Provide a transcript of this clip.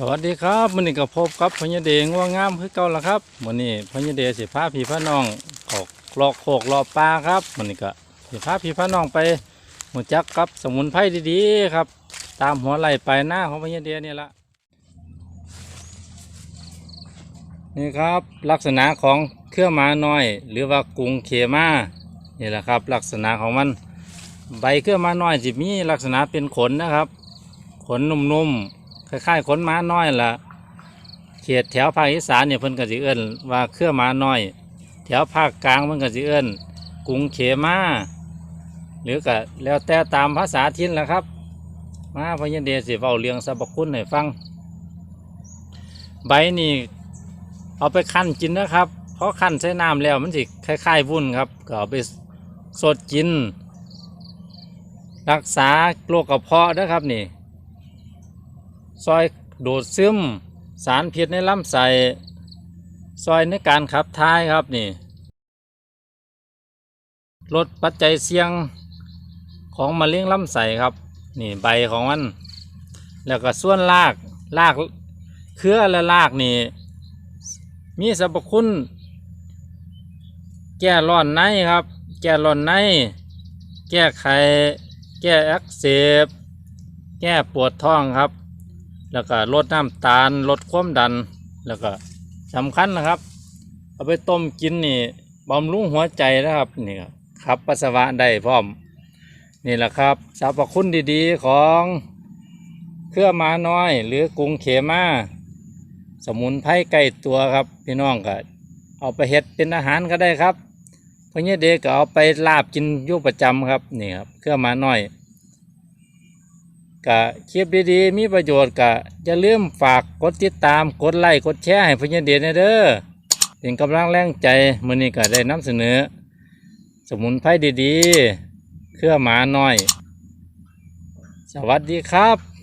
สวัสดีครับวันนี้ก็พบกับพญเดงว่างามคือเก่าแล้วครับวันนี้พญเดสิพาพี่พาน้องออกลอกโขกลอกปลาครับวันนี้ก็สิพาพี่พาน้องไปหัวจักกับสมุนไพรดีๆครับ ตามหัวไหล่ปหน้าของพญเดเนี่ยละนี่ครับลักษณะของเครื่องมาน้อย หรือว่ากุ้งเขมานี่แหละครับ ลักษณะของมันใบเครื่องมาน้อยจะมีลักษณะเป็นขนนะครับ ขนนุ่มๆ คล้ายๆขนม้าน้อยล่ะเขตแถวภาคอีสานเนี่ยเพิ่นก็สิเอิ้นว่าเครือม้าน้อย แถวภาคกลางเพิ่นก็สิเอิ้นกุงเขมาหรือก็แล้วแต่ตามภาษาถิ่นล่ะครับ มาพยัญเดชสิเว้าเรื่องสรรพคุณให้ฟัง ใบนี่เอาไปคั่นกินนะครับเพราะคั่นใช้น้ำแล้วมันสิคล้ายๆวุ้นครับก็เอาไปสดกิน รักษาโรคกระเพาะนะครับนี่ ซอยโดดซึมสารพิษในลำไส้ซอยในการขับถ่ายครับนี่ลดปัจจัยเสี่ยงของมะเร็งลำไส้ครับ นี่ใบของมัน แล้วก็ส่วนรากรากเครือและรากนี่ มีสรรพคุณ แก้ร้อนในครับ แก้ร้อนใน แก้ไข แก้อักเสบ แก้ปวดท้องครับ แล้วก็ลดน้ำตาลลดความดัน แล้วก็สำคัญนะครับ เอาไปต้มกินนี่บำรุงหัวใจนะครับนี่ครับขับปัสสาวะได้พร้อม นี่แหละครับสรรพคุณดีๆของเครือหมาน้อย หรือกรุงเขมาสมุนไพรใกล้ตัวครับ พี่น้องก็เอาไปเฮ็ดเป็นอาหารก็ได้ครับเพราะเนี้เด็กก็เอาไปลาบกินยู่ประจำครับนี่ครับเครื่อหมาน้อย ก็คลิปดีๆ มีประโยชน์ก็อย่าลืมฝากกดติดตามกดไลค์กดแชร์ให้พญเดชนะเด้อเป็นกำลังแรงใจมือนี้ก็ได้นำเสนอ สมุนไพรดีๆ เครือหมาน้อย สวัสดีครับ